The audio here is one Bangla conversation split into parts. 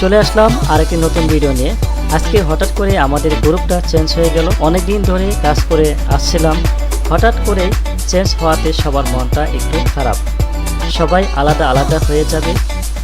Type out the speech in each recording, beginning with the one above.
চলে আসলাম আরেকটি নতুন ভিডিও নিয়ে। আজকে হঠাৎ করে আমাদের গ্রুপটা চেঞ্জ হয়ে গেল। অনেক দিন ধরে কাজ করে আসছিলাম। হঠাৎ করে চেঞ্জ হওয়াতে সবার মনটা একটু খারাপ। সবাই আলাদা আলাদা হয়ে যাবে।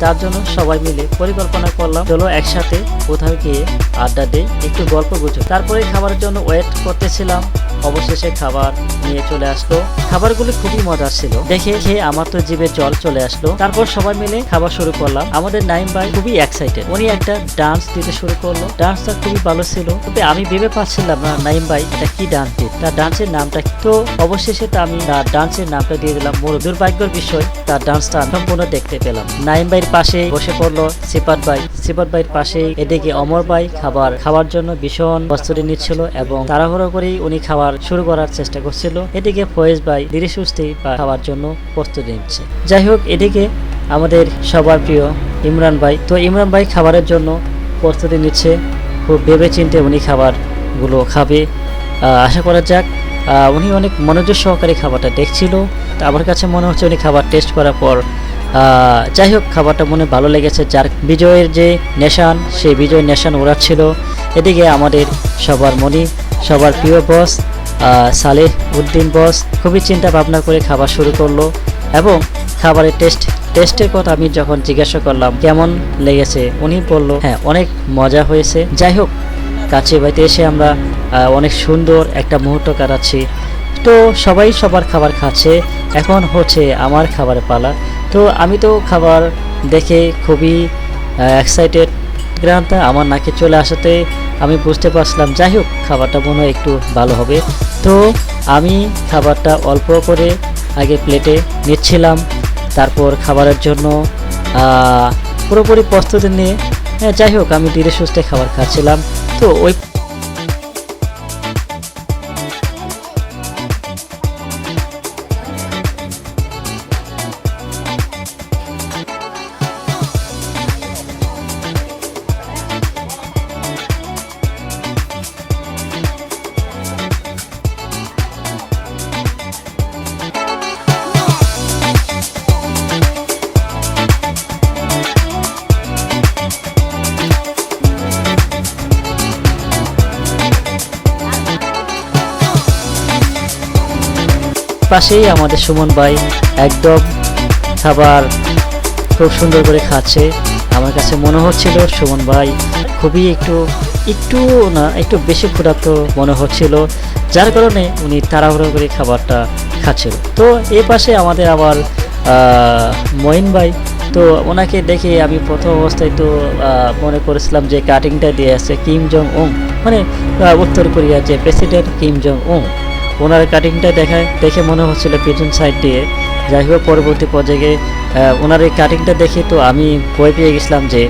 তার জন্য সবাই মিলে পরিকল্পনা করলাম, চলো একসাথে কোথাও গিয়ে আড্ডা দেই, একটু গল্প গুজব। তারপরে খাবারের জন্য ওয়েট করতেছিলাম। অবশেষে খাবার নিয়ে চলে আসলো। খাবারগুলি খুবই মজার ছিল। দেখে খেয়ে আমার তো জিভে জল চলে আসলো। তারপর সবাই মিলে খাবার শুরু করলাম। আমাদের নাইম ভাই খুবই এক্সাইটেড উনি একটা ডান্স দিতে শুরু করল। ডান্সটা খুবই ভালো ছিল। তবে আমি ভেবে পাচ্ছিলাম না নাইম ভাই এটা কি ডান্স দিত তার ডান্সের নামটা? তো অবশেষে তো আমি তার ডান্সের নামটা দিয়ে দিলাম। মোর দুর্ভাগ্যের বিষয়, তার ডান্সটা সম্পূর্ণ দেখতে পেলাম। নাইম ভাইয়ের পাশে বসে পড়ল সিপাত ভাই। সিপাত ভাইয়ের পাশে এদিকে অমর ভাই খাবার, খাওয়ার জন্য ভীষণ প্রস্তুতি নিচ্ছিল এবং তাড়াহুড়ো করেই উনি খাবার শুরু করার চেষ্টা করছিল। এদিকে ফয়েজ ভাই ধীরে সুস্থে খাওয়ার জন্য প্রস্তুতি নিচ্ছে। যাই হোক, এদিকে আমাদের সবার প্রিয় ইমরান ভাই। তো ইমরান ভাই খাবারের জন্য প্রস্তুতি নিচ্ছে। খুব ভেবে চিন্তে উনি খাবারগুলো খাবে। আশা করা যাক উনি অনেক মনোযোগ সহকারে খাবারটা দেখছিল। তো আমার কাছে মনে হচ্ছে উনি খাবার টেস্ট করার পর যাই হোক, খাবারটা মনে ভালো লেগেছে। যার বিজয়ের যে নেশান, সেই বিজয় নেশান ওড়াচ্ছিল এদিকে আমাদের সবার মনি, সবার প্রিয় বস সালেহ উদ্দিন বস খুবই চিন্তা ভাবনা করে খাবার শুরু করল এবং খাবারের টেস্ট টেস্টের কথা আমি যখন জিজ্ঞাসা করলাম, কেমন লেগেছে, উনি বলল হ্যাঁ অনেক মজা হয়েছে। যাই হোক, কাছে বাড়িতে এসে আমরা অনেক সুন্দর একটা মুহূর্ত কাটাচ্ছি। তো সবাই সবার খাবার খাচ্ছে। এখন হচ্ছে আমার খাবারের পালা। তো আমি তো খাবার দেখে খুবই এক্সাইটেড গ্রামটা আমার নাকে চলে আসাতে আমি বুঝতে পারছিলাম যাই হোক খাবারটা মনে হয় একটু ভালো হবে। তো আমি খাবারটা অল্প করে আগে প্লেটে নিচ্ছিলাম তারপর খাবারের জন্য পুরোপুরি প্রস্তুতি নিয়ে হ্যাঁ, যাই হোক আমি ধীরে সুস্থে খাবার খাচ্ছিলাম। তো ওই পাশেই আমাদের সুমন ভাই একদম খাবার খুব সুন্দর করে খাচ্ছে। আমার কাছে মনে হচ্ছিল সুমন ভাই খুবই একটু একটু না, একটু বেশি ক্ষুধার্ত মনে হচ্ছিল। যার কারণে উনি তাড়াহুড়ো করে খাবারটা খাচ্ছিল। তো এ পাশে আমাদের আবার মঈন ভাই। তো ওনাকে দেখে আমি প্রথম অবস্থায় তো মনে করেছিলাম যে কাটিংটা দিয়ে আছে কিম জং উং মানে উত্তর কোরিয়ার যে প্রেসিডেন্ট কিম জং উং ওনার কাটিংটা দেখায়, দেখে মনে হচ্ছিল পিছন সাইড দিয়ে। যাই হোক, পরবর্তী পর্যায়ে ওনার এই কাটিংটা দেখে তো আমি ভয় পেয়ে গেছিলাম যে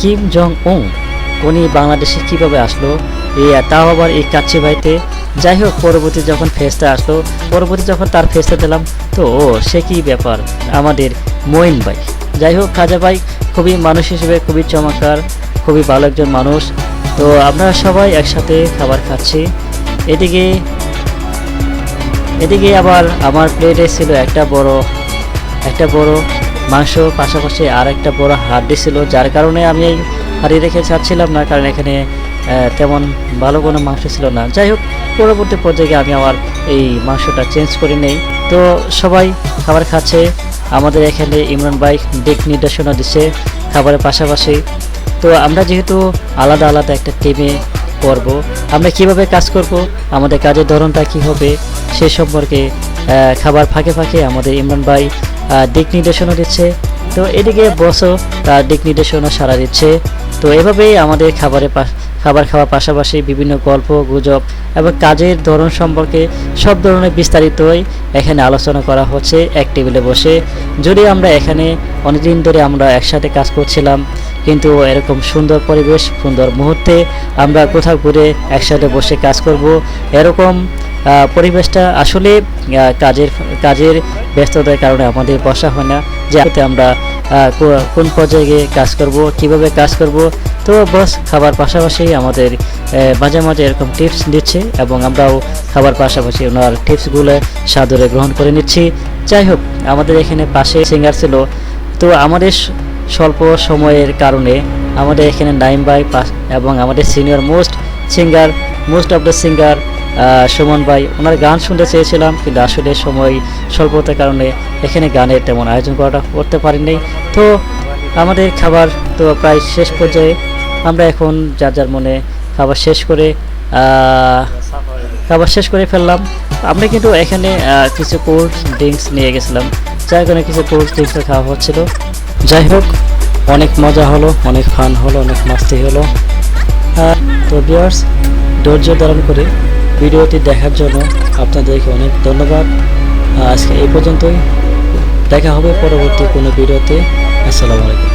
কিম জং উং উনি বাংলাদেশে কীভাবে আসলো? এই তাও আবার এই কাচ্চি ভাইতে। যাই হোক, পরবর্তী যখন ফেসটা আসলো, পরবর্তী যখন তার ফেসটা দিলাম, তো ও, সে কি ব্যাপার? আমাদের মঈন ভাই। যাই হোক, খাজা ভাই খুবই মানুষ হিসেবে খুবই চমৎকার, খুবই ভালো একজন মানুষ। তো আমরা সবাই একসাথে খাবার খাচ্ছি। এদিকে এদিকে আবার আমার প্লেটে ছিল একটা বড় একটা বড় মাংস, পাশাপাশি আর একটা বড় হাড্ডি ছিল যার কারণে আমি হাড়ি রেখে ছাড়ছিলাম না, কারণ এখানে তেমন ভালো কোনো মাংস ছিল না। যাই হোক, পরবর্তী পর্যায়ে আমি আমার এই মাংসটা চেঞ্জ করে নেই। তো সবাই খাবার খাচ্ছে, আমাদের এখানে ইমরান ভাই দিক নির্দেশনা দিচ্ছে খাবারের পাশাপাশি। তো আমরা যেহেতু আলাদা আলাদা একটা টিমে করব। আমরা কীভাবে কাজ করব? আমাদের কাজের ধরনটা কি হবে? সে সম্পর্কে খাবার ফাঁকে ফাঁকে আমাদের ইমরান ভাই দিক নির্দেশনা দিচ্ছে। তো এদিকে বসও, তার দিক নির্দেশনা সারা দিচ্ছে। তো এভাবেই আমাদের খাবারের খাবার খাওয়ার পাশাপাশি বিভিন্ন গল্প, গুজব এবং কাজের ধরন সম্পর্কে সব ধরনের বিস্তারিতই এখানে আলোচনা করা হচ্ছে এক টেবিলে বসে। যদি আমরা এখানে অনেকদিন ধরে আমরা একসাথে কাজ করছিলাম কিন্তু এরকম সুন্দর পরিবেশ, সুন্দর মুহূর্তে আমরা কোথাও ঘুরে একসাথে বসে কাজ করব। এরকম পরিবেশটা আসলে কাজের কাজের ব্যস্ততার কারণে আমাদের বসা হয় না যে এতে আমরা কোন পর্যায়ে গিয়ে কাজ করব, কীভাবে কাজ করব। তো বস, খাবার পাশাপাশি আমাদের মাঝে মাঝে এরকম টিপস দিচ্ছে এবং আমরাও খাবার পাশাপাশি ওনার টিপসগুলো সাদরে গ্রহণ করে নিচ্ছি। যাই হোক, আমাদের এখানে পাশে সিঙ্গার ছিল। তো আমাদের স্বল্প সময়ের কারণে আমাদের এখানে নাইম ভাই এবং আমাদের senior most singer, most of the singer Suman ভাই, ওনার গান শুনতে চেয়েছিলাম, কিন্তু আসলে সময় স্বল্পতার কারণে এখানে গানের তেমন আয়োজন করাটা করতে পারিনি। তো আমাদের খাবার তো প্রায় শেষ পর্যায়ে। আমরা এখন যার যার মনে খাবার শেষ করে খাবার শেষ করে ফেললাম। আমরা কিন্তু এখানে কিছু কোল্ড ড্রিঙ্কস নিয়ে গেছিলাম। যার কারণে কিছু কোল্ড ড্রিঙ্কস খাওয়া হচ্ছিল। যাই হোক, অনেক মজা হলো, অনেক ফান হলো, অনেক মাস্তি হলো। তো বিয়ার্স ধৈর্য ধারণ করে ভিডিওটি দেখার জন্য আপনাদেরকে অনেক ধন্যবাদ। আজকে এই পর্যন্তই। দেখা হবে পরবর্তী কোনো ভিডিওতে। আসসালামু আলাইকুম।